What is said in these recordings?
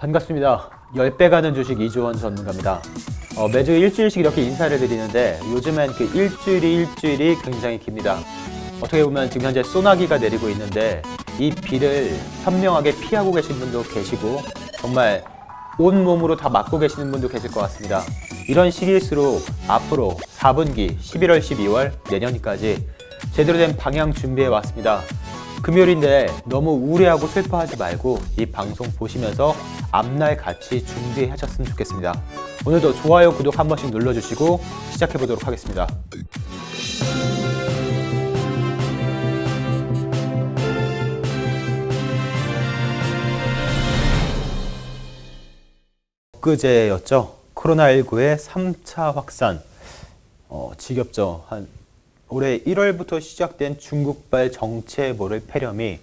반갑습니다. 10배 가는 주식 이주원 전문가입니다. 어, 매주 일주일씩 이렇게 인사를 드리는데 요즘엔 그 일주일이 일주일이 굉장히 깁니다. 어떻게 보면 지금 현재 소나기가 내리고 있는데 이 비를 현명하게 피하고 계신 분도 계시고 정말 온 몸으로 다 맞고 계시는 분도 계실 것 같습니다. 이런 시기일수록 앞으로 4분기 11월, 12월 내년까지 제대로 된 방향 준비해 왔습니다. 금요일인데 너무 우울해하고 슬퍼하지 말고 이 방송 보시면서 앞날 같이 준비하셨으면 좋겠습니다. 오늘도 좋아요, 구독 한 번씩 눌러주시고 시작해 보도록 하겠습니다. 엊그제였죠. 코로나19의 3차 확산. 어, 지겹죠. 한 올해 1월부터 시작된 중국발 정체 모를 폐렴이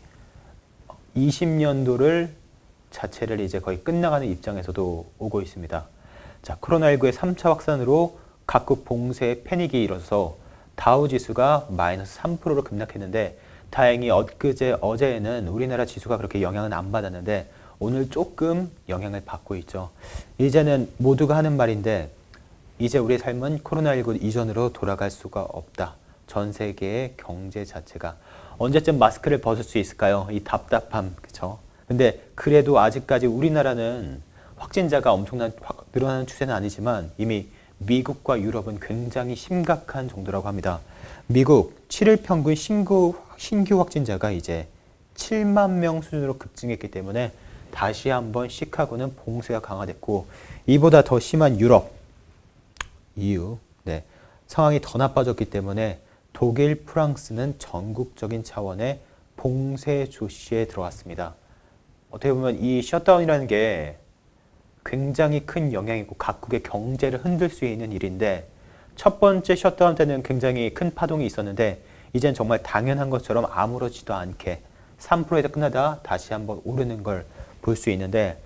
20년도를 자체를 이제 거의 끝나가는 입장에서도 오고 있습니다. 자, 코로나19의 3차 확산으로 각국 봉쇄 패닉이 일어서 다우 지수가 마이너스 3%로 급락했는데 다행히 엊그제 어제에는 우리나라 지수가 그렇게 영향은 안 받았는데 오늘 조금 영향을 받고 있죠. 이제는 모두가 하는 말인데 이제 우리의 삶은 코로나19 이전으로 돌아갈 수가 없다. 전 세계의 경제 자체가 언제쯤 마스크를 벗을 수 있을까요? 이 답답함, 그렇죠? 근데 그래도 아직까지 우리나라는 확진자가 엄청난 확 늘어나는 추세는 아니지만 이미 미국과 유럽은 굉장히 심각한 정도라고 합니다. 미국 7일 평균 신규, 신규 확진자가 이제 7만 명 수준으로 급증했기 때문에 다시 한번 시카고는 봉쇄가 강화됐고 이보다 더 심한 유럽 EU 네, 상황이 더 나빠졌기 때문에 독일, 프랑스는 전국적인 차원의 봉쇄 조치에 들어왔습니다. 어떻게 보면 이 셧다운이라는 게 굉장히 큰 영향이고 각국의 경제를 흔들 수 있는 일인데 첫 번째 셧다운 때는 굉장히 큰 파동이 있었는데 이젠 정말 당연한 것처럼 아무렇지도 않게 3%에서 끝나다 다시 한번 오르는 걸 볼 수 있는데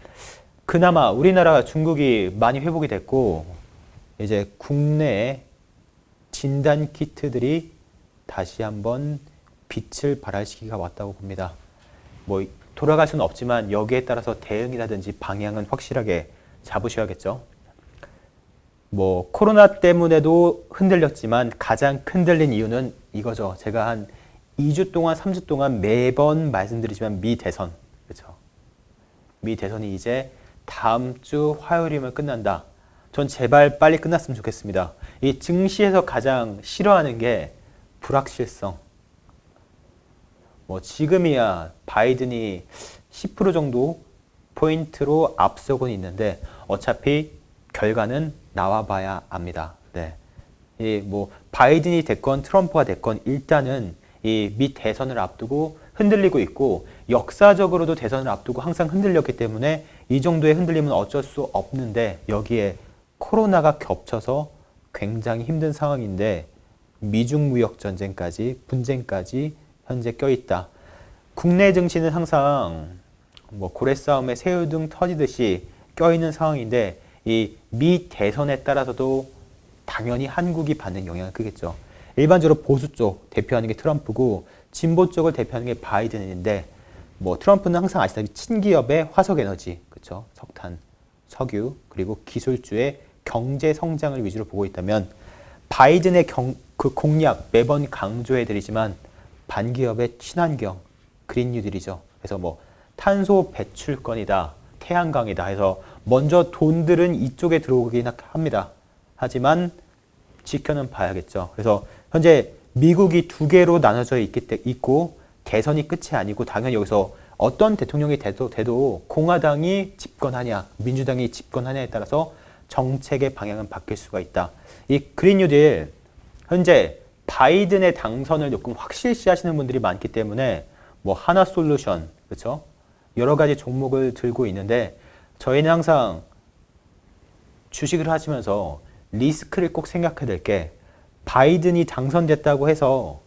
그나마 우리나라 중국이 많이 회복이 됐고 이제 국내에 진단 키트들이 다시 한번 빛을 발할 시기가 왔다고 봅니다. 뭐 돌아갈 수는 없지만 여기에 따라서 대응이라든지 방향은 확실하게 잡으셔야겠죠. 뭐 코로나 때문에도 흔들렸지만 가장 흔들린 이유는 이거죠. 제가 한 2주 동안, 3주 동안 매번 말씀드리지만 미 대선. 그렇죠. 미 대선이 이제 다음 주 화요일이면 끝난다. 전 제발 빨리 끝났으면 좋겠습니다. 이 증시에서 가장 싫어하는 게 불확실성. 뭐 지금이야 바이든이 10% 정도 포인트로 앞서곤 있는데 어차피 결과는 나와봐야 압니다. 네. 이뭐 바이든이 됐건 트럼프가 됐건 일단은 이 미 대선을 앞두고 흔들리고 있고 역사적으로도 대선을 앞두고 항상 흔들렸기 때문에 이 정도의 흔들림은 어쩔 수 없는데 여기에 코로나가 겹쳐서 굉장히 힘든 상황인데 미중 무역 전쟁까지 분쟁까지 현재 껴있다. 국내 증시는 항상 뭐 고래 싸움에 새우등 터지듯이 껴있는 상황인데 이 미 대선에 따라서도 당연히 한국이 받는 영향은 크겠죠. 일반적으로 보수 쪽 대표하는 게 트럼프고 진보 쪽을 대표하는 게 바이든인데 뭐 트럼프는 항상 아시다시피 친기업의 화석 에너지, 그렇죠? 석탄, 석유 그리고 기술주의 경제 성장을 위주로 보고 있다면 바이든의 경, 그 공약 매번 강조해 드리지만 반기업의 친환경 그린 뉴딜이죠. 그래서 뭐 탄소 배출권이다, 태양광이다 해서 먼저 돈들은 이쪽에 들어오긴 합니다. 하지만 지켜는 봐야겠죠. 그래서 현재 미국이 두 개로 나눠져 있기 때 있고 대선이 끝이 아니고 당연히 여기서 어떤 대통령이 돼도, 돼도 공화당이 집권하냐, 민주당이 집권하냐에 따라서 정책의 방향은 바뀔 수가 있다. 이 그린 뉴딜 현재 바이든의 당선을 조금 확실시 하시는 분들이 많기 때문에 뭐 하나 솔루션 그렇죠? 여러 가지 종목을 들고 있는데 저희는 항상 주식을 하시면서 리스크를 꼭 생각해야 될 게 바이든이 당선됐다고 해서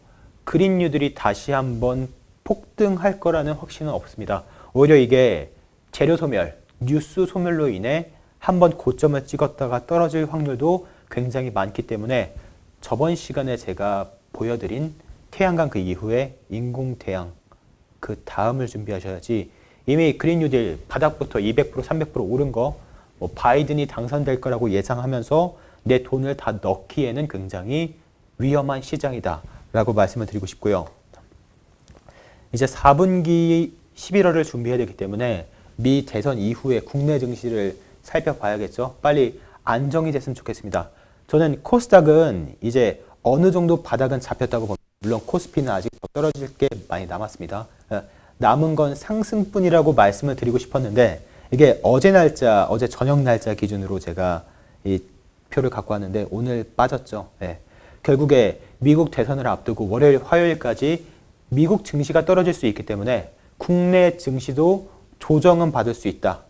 그린 뉴들이 다시 한번 폭등할 거라는 확신은 없습니다. 오히려 이게 재료 소멸, 뉴스 소멸로 인해 한번 고점을 찍었다가 떨어질 확률도 굉장히 많기 때문에 저번 시간에 제가 보여드린 태양광 그 이후에 인공 태양 그 다음을 준비하셔야지 이미 그린 뉴딜 바닥부터 200% 300% 오른 거 뭐 바이든이 당선될 거라고 예상하면서 내 돈을 다 넣기에는 굉장히 위험한 시장이다라고 말씀을 드리고 싶고요. 이제 4분기 11월을 준비해야 되기 때문에 미 대선 이후에 국내 증시를 살펴봐야겠죠. 빨리 안정이 됐으면 좋겠습니다. 저는 코스닥은 이제 어느 정도 바닥은 잡혔다고 봅니다. 물론 코스피는 아직 더 떨어질 게 많이 남았습니다. 어, 남은 건 상승뿐이라고 말씀을 드리고 싶었는데 이게 어제 날짜, 어제 저녁 날짜 기준으로 제가 이 표를 갖고 왔는데 오늘 빠졌죠. 네. 결국에 미국 대선을 앞두고 월요일, 화요일까지 미국 증시가 떨어질 수 있기 때문에 국내 증시도 조정은 받을 수 있다.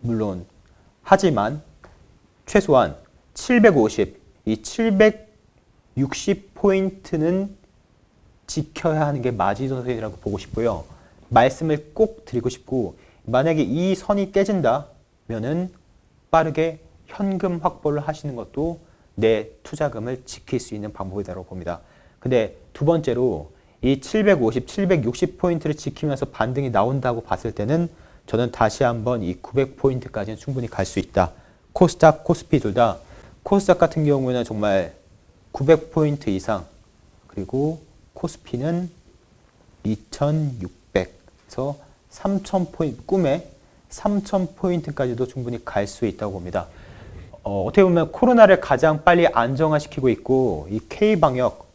물론 하지만 최소한 750, 이 760포인트는 지켜야 하는 게 마지노선이라고 보고 싶고요. 말씀을 꼭 드리고 싶고 만약에 이 선이 깨진다면은 빠르게 현금 확보를 하시는 것도 내 투자금을 지킬 수 있는 방법이라고 봅니다. 근데 두 번째로 이 750, 760포인트를 지키면서 반등이 나온다고 봤을 때는 저는 다시 한번 이 900포인트까지는 충분히 갈 수 있다. 코스닥, 코스피 둘 다 코스닥 같은 경우에는 정말 900포인트 이상 그리고 코스피는 2600에서 3000포인트, 꿈에 3000포인트까지도 충분히 갈 수 있다고 봅니다. 어, 어떻게 보면 코로나를 가장 빨리 안정화시키고 있고 이 K방역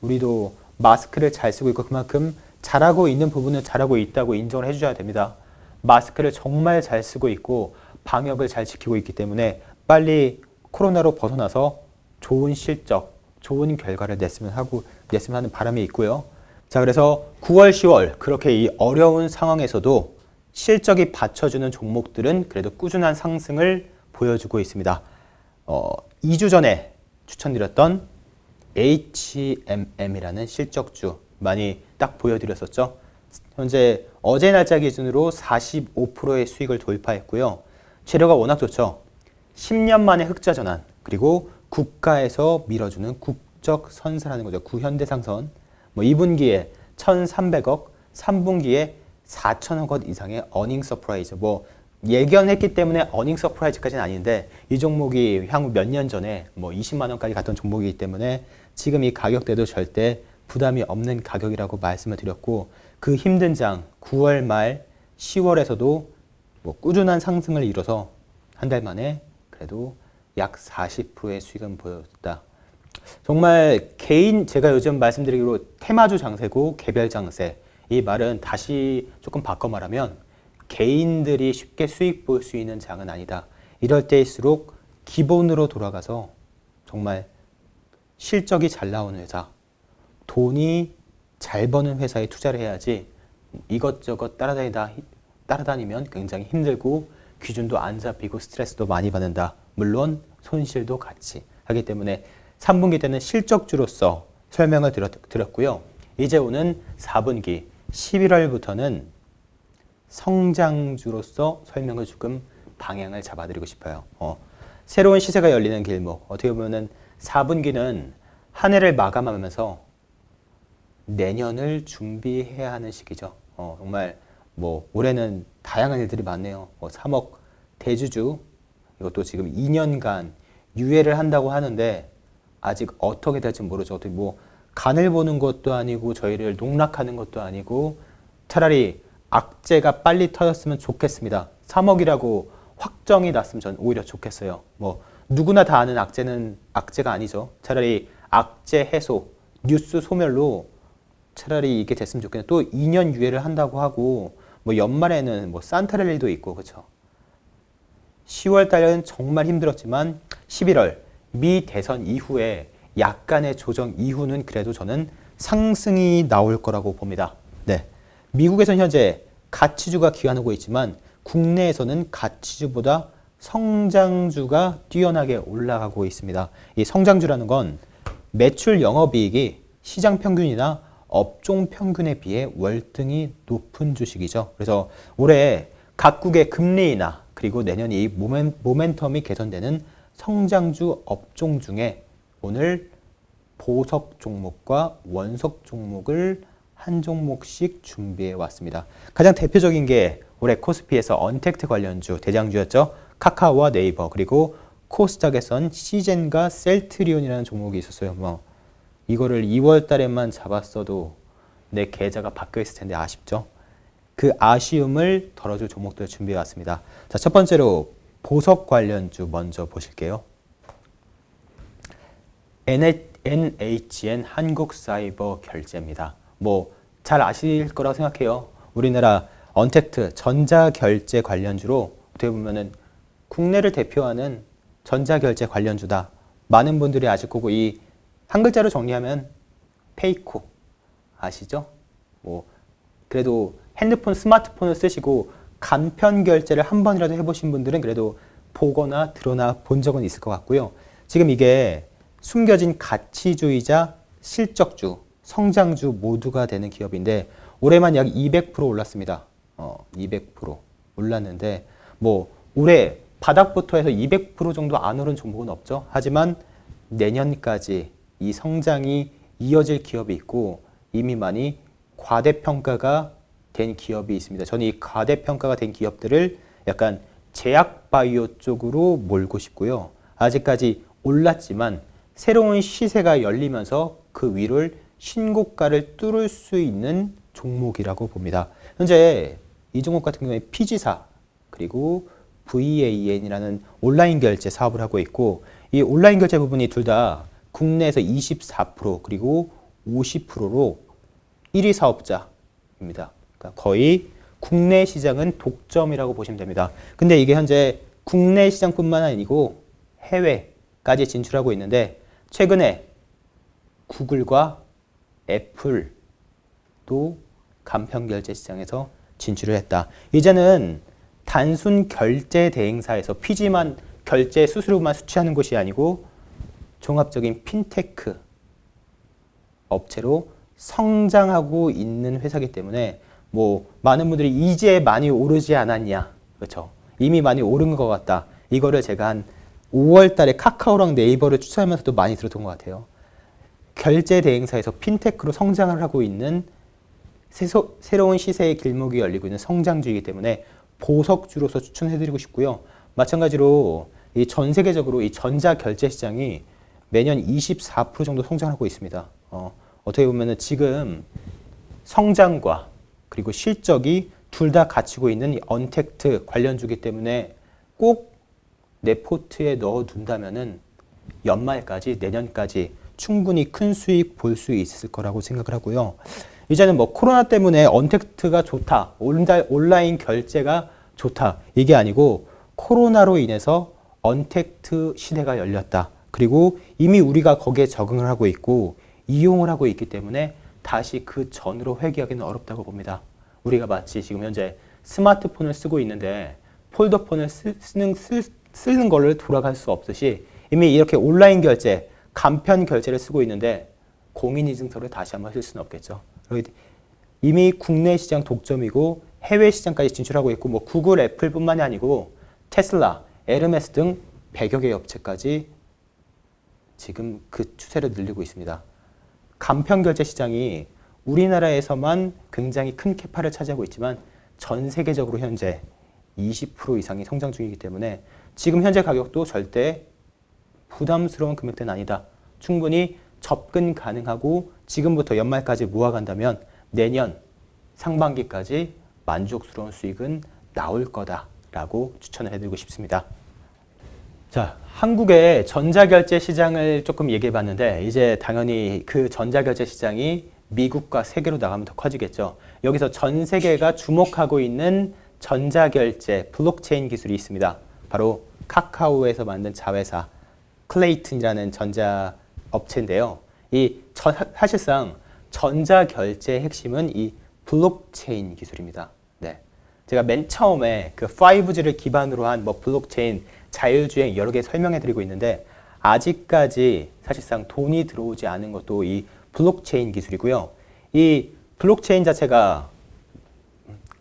우리도 마스크를 잘 쓰고 있고 그만큼 잘하고 있는 부분은 잘하고 있다고 인정을 해주셔야 됩니다. 마스크를 정말 잘 쓰고 있고 방역을 잘 지키고 있기 때문에 빨리 코로나로 벗어나서 좋은 실적, 좋은 결과를 냈으면 하고 냈으면 하는 바람이 있고요. 자, 그래서 9월, 10월 그렇게 이 어려운 상황에서도 실적이 받쳐주는 종목들은 그래도 꾸준한 상승을 보여주고 있습니다. 어, 2주 전에 추천드렸던 HMM이라는 실적주 많이 딱 보여드렸었죠. 현재 어제 날짜 기준으로 45%의 수익을 돌파했고요. 재료가 워낙 좋죠. 10년 만에 흑자 전환 그리고 국가에서 밀어주는 국적 선사라는 거죠. 구현대상선. 뭐 2분기에 1,300억, 3분기에 4천억 원 이상의 어닝 서프라이즈. 뭐 예견했기 때문에 어닝 서프라이즈까지는 아닌데 이 종목이 향후 몇 년 전에 뭐 20만 원까지 갔던 종목이기 때문에 지금 이 가격대도 절대 부담이 없는 가격이라고 말씀을 드렸고 그 힘든 장 9월 말 10월에서도 뭐 꾸준한 상승을 이뤄서 한 달 만에 그래도 약 40%의 수익은 보였다. 정말 개인 제가 요즘 말씀드리기로 테마주 장세고 개별 장세 이 말은 다시 조금 바꿔 말하면 개인들이 쉽게 수익 볼 수 있는 장은 아니다. 이럴 때일수록 기본으로 돌아가서 정말 실적이 잘 나오는 회사, 돈이 잘 버는 회사에 투자를 해야지 이것저것 따라다니다 따라다니면 굉장히 힘들고 기준도 안 잡히고 스트레스도 많이 받는다. 물론 손실도 같이 하기 때문에 3분기 때는 실적주로서 설명을 드렸, 드렸 고요. 이제 오는 4분기 11월부터는 성장주로서 설명을 조금 방향을 잡아드리고 싶어요. 어, 새로운 시세가 열리는 길목. 어떻게 보면은 4분기는 한 해를 마감하면서 내년을 준비해야 하는 시기죠. 어, 정말 뭐 올해는 다양한 일들이 많네요. 뭐 3억 대주주 이것도 지금 2년간 유예를 한다고 하는데 아직 어떻게 될지 모르죠. 어떻게 뭐 간을 보는 것도 아니고 저희를 농락하는 것도 아니고 차라리 악재가 빨리 터졌으면 좋겠습니다. 3억이라고 확정이 났으면 전 오히려 좋겠어요. 뭐 누구나 다 아는 악재는 악재가 아니죠. 차라리 악재 해소, 뉴스 소멸로 차라리 이게 됐으면 좋겠네요. 또 2년 유예를 한다고 하고 뭐 연말에는 뭐 산타랠리도 있고 그렇죠. 10월 달은 정말 힘들었지만 11월 미 대선 이후에 약간의 조정 이후는 그래도 저는 상승이 나올 거라고 봅니다. 네. 미국에서는 현재 가치주가 기한하고 있지만 국내에서는 가치주보다 성장주가 뛰어나게 올라가고 있습니다. 이 성장주라는 건 매출 영업이익이 시장 평균이나 업종 평균에 비해 월등히 높은 주식이죠. 그래서 올해 각국의 금리 인하 그리고 내년 이 모멘, 모멘텀이 개선되는 성장주 업종 중에 오늘 보석 종목과 원석 종목을 한 종목씩 준비해 왔습니다. 가장 대표적인 게 올해 코스피에서 언택트 관련주 대장주였죠. 카카오와 네이버 그리고 코스닥에선 시젠과 셀트리온이라는 종목이 있었어요. 뭐 이거를 2월 달에만 잡았어도 내 계좌가 바뀌어 있을 텐데 아쉽죠. 그 아쉬움을 덜어줄 종목들 준비해 왔습니다. 자, 첫 번째로 보석 관련주 먼저 보실게요. NHN 한국사이버 결제입니다. 뭐 잘 아실 거라고 생각해요. 우리나라 언택트 전자결제 관련주로 어떻게 보면은 국내를 대표하는 전자결제 관련주다. 많은 분들이 아실 거고 이 한 글자로 정리하면 페이코 아시죠? 뭐 그래도 핸드폰, 스마트폰을 쓰시고 간편 결제를 한 번이라도 해보신 분들은 그래도 보거나 들어나 본 적은 있을 것 같고요. 지금 이게 숨겨진 가치주의자, 실적주, 성장주 모두가 되는 기업인데 올해만 약 200% 올랐습니다. 어, 200% 올랐는데 뭐 올해 바닥부터 해서 200% 정도 안 오른 종목은 없죠. 하지만 내년까지 이 성장이 이어질 기업이 있고 이미 많이 과대평가가 된 기업이 있습니다. 저는 이 과대평가가 된 기업들을 약간 제약 바이오 쪽으로 몰고 싶고요. 아직까지 올랐지만 새로운 시세가 열리면서 그 위를 신고가를 뚫을 수 있는 종목이라고 봅니다. 현재 이 종목 같은 경우에 피지사 그리고 VAN이라는 온라인 결제 사업을 하고 있고 이 온라인 결제 부분이 둘 다 국내에서 24% 그리고 50%로 1위 사업자입니다. 그러니까 거의 국내 시장은 독점이라고 보시면 됩니다. 근데 이게 현재 국내 시장뿐만 아니고 해외까지 진출하고 있는데 최근에 구글과 애플도 간편 결제 시장에서 진출을 했다. 이제는 단순 결제 대행사에서 피지만 결제 수수료만 수취하는 것이 아니고 종합적인 핀테크 업체로 성장하고 있는 회사기 때문에 뭐 많은 분들이 이제 많이 오르지 않았냐. 그렇죠? 이미 많이 오른 것 같다. 이거를 제가 한 5월 달에 카카오랑 네이버를 추천하면서도 많이 들었던 것 같아요. 결제 대행사에서 핀테크로 성장을 하고 있는 새소, 새로운 시세의 길목이 열리고 있는 성장주이기 때문에 보석주로서 추천해드리고 싶고요. 마찬가지로 이 전 세계적으로 이 전자 결제 시장이 매년 24% 정도 성장하고 있습니다. 어, 어떻게 보면은 지금 성장과 그리고 실적이 둘 다 갖추고 있는 이 언택트 관련주기 때문에 꼭 내 포트에 넣어 둔다면은 연말까지 내년까지 충분히 큰 수익 볼 수 있을 거라고 생각을 하고요. 이제는 뭐 코로나 때문에 언택트가 좋다, 온라인 결제가 좋다 이게 아니고 코로나로 인해서 언택트 시대가 열렸다. 그리고 이미 우리가 거기에 적응을 하고 있고 이용을 하고 있기 때문에 다시 그 전으로 회귀하기는 어렵다고 봅니다. 우리가 마치 지금 현재 스마트폰을 쓰고 있는데 폴더폰을 쓰, 는 쓰는 걸로 돌아갈 수 없듯이 이미 이렇게 온라인 결제, 간편 결제를 쓰고 있는데 공인인증서를 다시 한번 쓸 수는 없겠죠. 이미 국내 시장 독점이고 해외 시장까지 진출하고 있고 뭐 구글, 애플뿐만이 아니고 테슬라, 에르메스 등 100여 개 업체까지 지금 그 추세를 늘리고 있습니다. 간편 결제 시장이 우리나라에서만 굉장히 큰 캐파를 차지하고 있지만 전 세계적으로 현재 20% 이상이 성장 중이기 때문에 지금 현재 가격도 절대 부담스러운 금액대는 아니다. 충분히 접근 가능하고 지금부터 연말까지 모아간다면 내년 상반기까지 만족스러운 수익은 나올 거다라고 추천을 해드리고 싶습니다. 자, 한국의 전자결제 시장을 조금 얘기해 봤는데 이제 당연히 그 전자결제 시장이 미국과 세계로 나가면 더 커지겠죠. 여기서 전 세계가 주목하고 있는 전자결제 블록체인 기술이 있습니다. 바로 카카오에서 만든 자회사 클레이튼이라는 전자 업체인데요. 이 전, 사실상 전자결제의 핵심은 이 블록체인 기술입니다. 네. 제가 맨 처음에 그 5G를 기반으로 한 뭐 블록체인 자율주행 여러 개 설명해 드리고 있는데 아직까지 사실상 돈이 들어오지 않은 것도 이 블록체인 기술이고요. 이 블록체인 자체가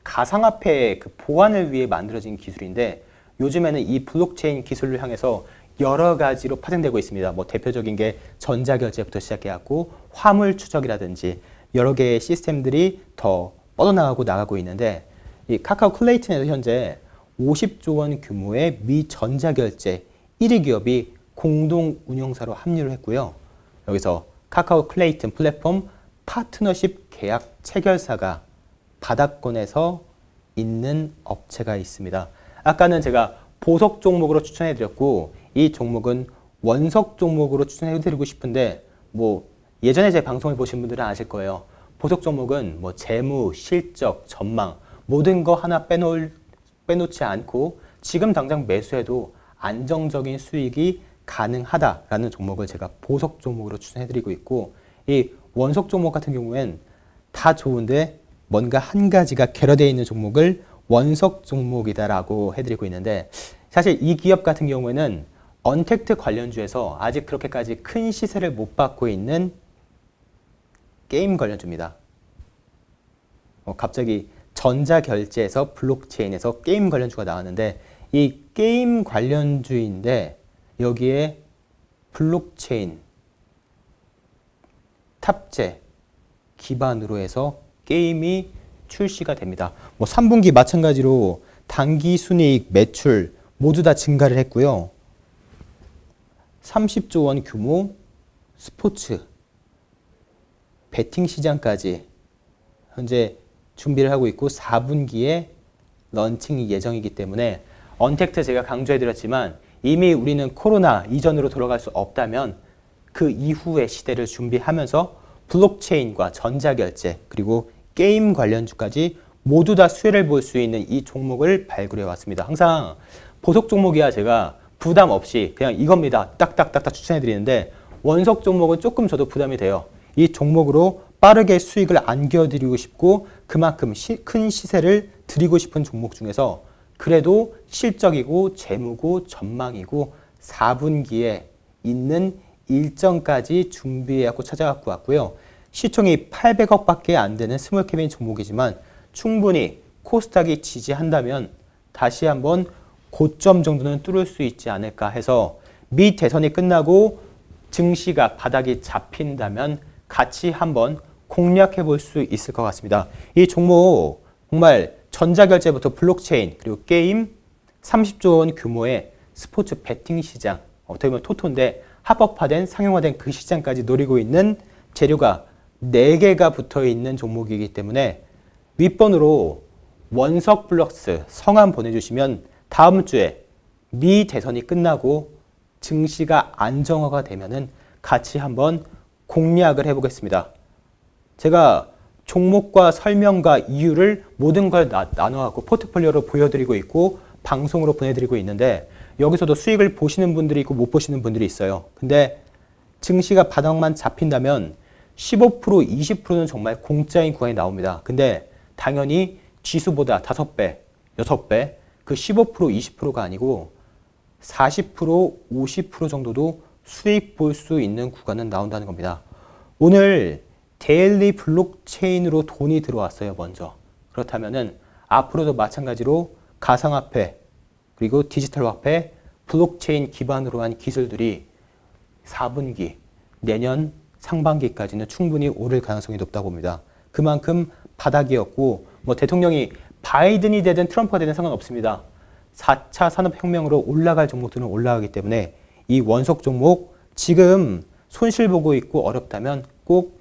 가상화폐 그 보안을 위해 만들어진 기술인데 요즘에는 이 블록체인 기술을 향해서 여러 가지로 파생되고 있습니다. 뭐 대표적인 게 전자결제부터 시작해갖고 화물 추적이라든지 여러 개의 시스템들이 더 뻗어나가고 나가고 있는데 이 카카오 클레이튼에서 현재 50조 원 규모의 미 전자결제 1위 기업이 공동 운영사로 합류를 했고요. 여기서 카카오 클레이튼 플랫폼 파트너십 계약 체결사가 바닥권에서 있는 업체가 있습니다. 아까는 제가 보석 종목으로 추천해 드렸고 이 종목은 원석 종목으로 추천해 드리고 싶은데 뭐 예전에 제 방송을 보신 분들은 아실 거예요. 보석 종목은 뭐 재무, 실적, 전망 모든 거 하나 빼놓을, 빼놓지 않고 지금 당장 매수해도 안정적인 수익이 가능하다라는 종목을 제가 보석 종목으로 추천해 드리고 있고 이 원석 종목 같은 경우엔 다 좋은데 뭔가 한 가지가 결여되어 있는 종목을 원석 종목이다라고 해드리고 있는데 사실 이 기업 같은 경우에는 언택트 관련주에서 아직 그렇게까지 큰 시세를 못 받고 있는 게임 관련주입니다. 어, 갑자기 전자결제에서 블록체인에서 게임 관련주가 나왔는데 이 게임 관련주인데 여기에 블록체인 탑재 기반으로 해서 게임이 출시가 됩니다. 뭐 3분기 마찬가지로 단기 순이익 매출 모두 다 증가를 했고요. 30조 원 규모 스포츠 베팅 시장까지 현재 준비를 하고 있고 4분기에 런칭 예정이기 때문에 언택트 제가 강조해 드렸지만 이미 우리는 코로나 이전으로 돌아갈 수 없다면 그 이후의 시대를 준비하면서 블록체인과 전자결제 그리고 게임 관련주까지 모두 다 수혜를 볼 수 있는 이 종목을 발굴해 왔습니다. 항상 보석 종목이야 제가 부담 없이 그냥 이겁니다. 딱딱딱딱 추천해 드리는데 원석 종목은 조금 저도 부담이 돼요. 이 종목으로 빠르게 수익을 안겨드리고 싶고 그만큼 시, 큰 시세를 드리고 싶은 종목 중에서 그래도 실적이고 재무고 전망이고 4분기에 있는 일정까지 준비해갖고 찾아갖고 왔고요. 시총이 800억밖에 안 되는 스몰캡인 종목이지만 충분히 코스닥이 지지한다면 다시 한번 고점 정도는 뚫을 수 있지 않을까 해서 미 대선이 끝나고 증시가 바닥이 잡힌다면 같이 한번 공략해 볼 수 있을 것 같습니다. 이 종목 정말 전자결제부터 블록체인 그리고 게임 30조 원 규모의 스포츠 베팅 시장 어떻게 보면 토토인데 합법화된 상용화된 그 시장까지 노리고 있는 재료가 4개가 붙어 있는 종목이기 때문에 윗번으로 원석 플럭스 성함 보내주시면 다음 주에 미 대선이 끝나고 증시가 안정화가 되면은 같이 한번 공략을 해보겠습니다. 제가 종목과 설명과 이유를 모든 걸 나, 나눠갖고 포트폴리오로 보여드리고 있고 방송으로 보내드리고 있는데 여기서도 수익을 보시는 분들이 있고 못 보시는 분들이 있어요. 근데 증시가 바닥만 잡힌다면 15% 20%는 정말 공짜인 구간이 나옵니다. 근데 당연히 지수보다 5배, 6배 그 15% 20%가 아니고 40% 50% 정도도 수익 볼 수 있는 구간은 나온다는 겁니다. 오늘 데일리 블록체인으로 돈이 들어왔어요, 먼저. 그렇다면은 앞으로도 마찬가지로 가상화폐 그리고 디지털 화폐, 블록체인 기반으로 한 기술들이 4분기, 내년 상반기까지는 충분히 오를 가능성이 높다고 봅니다. 그만큼 바닥이었고 뭐 대통령이 바이든이 되든 트럼프가 되든 상관없습니다. 4차 산업혁명으로 올라갈 종목들은 올라가기 때문에 이 원석 종목 지금 손실 보고 있고 어렵다면 꼭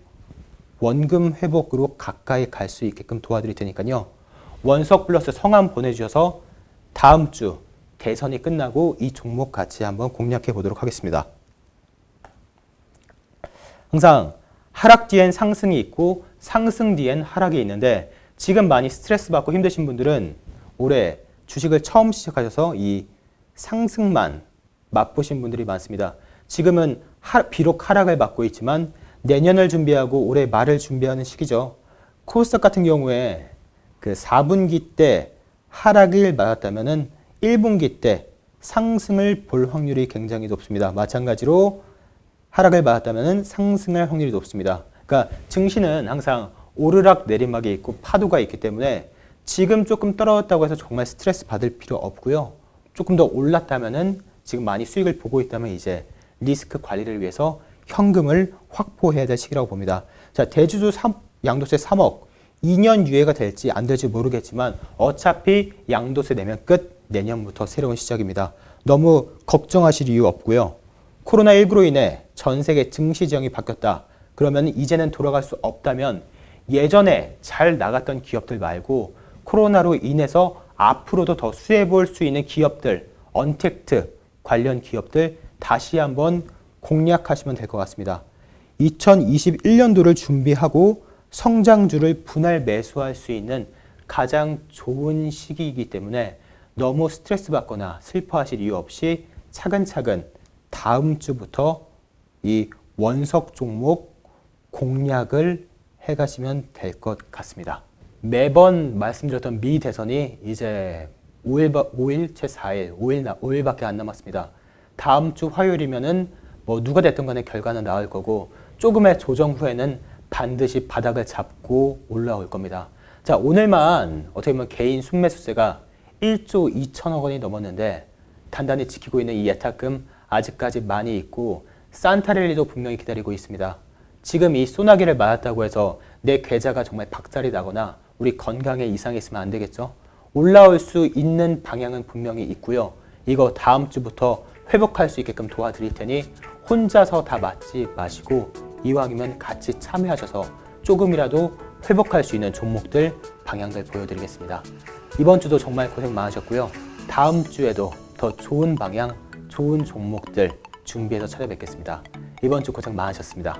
원금 회복으로 가까이 갈 수 있게끔 도와드릴 테니까요. 원석 플러스 성함 보내주셔서 다음 주 대선이 끝나고 이 종목 같이 한번 공략해 보도록 하겠습니다. 항상 하락 뒤엔 상승이 있고 상승 뒤엔 하락이 있는데 지금 많이 스트레스 받고 힘드신 분들은 올해 주식을 처음 시작하셔서 이 상승만 맛보신 분들이 많습니다. 지금은 하, 비록 하락을 받고 있지만 내년을 준비하고 올해 말을 준비하는 시기죠. 코스닥 같은 경우에 그 4분기 때 하락을 맞았다면은 1분기 때 상승을 볼 확률이 굉장히 높습니다. 마찬가지로 하락을 맞았다면 상승할 확률이 높습니다. 그러니까 증시는 항상 오르락 내리막이 있고 파도가 있기 때문에 지금 조금 떨어졌다고 해서 정말 스트레스 받을 필요 없고요. 조금 더 올랐다면은 지금 많이 수익을 보고 있다면 이제 리스크 관리를 위해서 현금을 확보해야 될 시기라고 봅니다. 자, 대주주 3, 양도세 3억, 2년 유예가 될지 안 될지 모르겠지만 어차피 양도세 내면 끝 내년부터 새로운 시작입니다. 너무 걱정하실 이유 없고요. 코로나19로 인해 전 세계 증시 지형이 바뀌었다. 그러면 이제는 돌아갈 수 없다면 예전에 잘 나갔던 기업들 말고 코로나로 인해서 앞으로도 더 수혜 볼 수 있는 기업들, 언택트 관련 기업들 다시 한번 공략하시면 될 것 같습니다. 2021년도를 준비하고 성장주를 분할 매수할 수 있는 가장 좋은 시기이기 때문에 너무 스트레스 받거나 슬퍼하실 이유 없이 차근차근 다음 주부터 이 원석 종목 공략을 해 가시면 될 것 같습니다. 매번 말씀드렸던 미 대선이 이제 5일, 5일 채 4일, 5일, 5일밖에 안 남았습니다. 다음 주 화요일이면은 뭐 누가 됐든 간에 결과는 나올 거고 조금의 조정 후에는 반드시 바닥을 잡고 올라올 겁니다. 자, 오늘만 어떻게 보면 개인 순매수세가 1조 2천억 원이 넘었는데 단단히 지키고 있는 이 예탁금 아직까지 많이 있고 산타랠리도 분명히 기다리고 있습니다. 지금 이 소나기를 맞았다고 해서 내 계좌가 정말 박살이 나거나 우리 건강에 이상이 있으면 안 되겠죠? 올라올 수 있는 방향은 분명히 있고요. 이거 다음 주부터 회복할 수 있게끔 도와드릴 테니 혼자서 다 맞지 마시고 이왕이면 같이 참여하셔서 조금이라도 회복할 수 있는 종목들 방향들 보여드리겠습니다. 이번 주도 정말 고생 많으셨고요. 다음 주에도 더 좋은 방향, 좋은 종목들 준비해서 찾아뵙겠습니다. 이번 주 고생 많으셨습니다.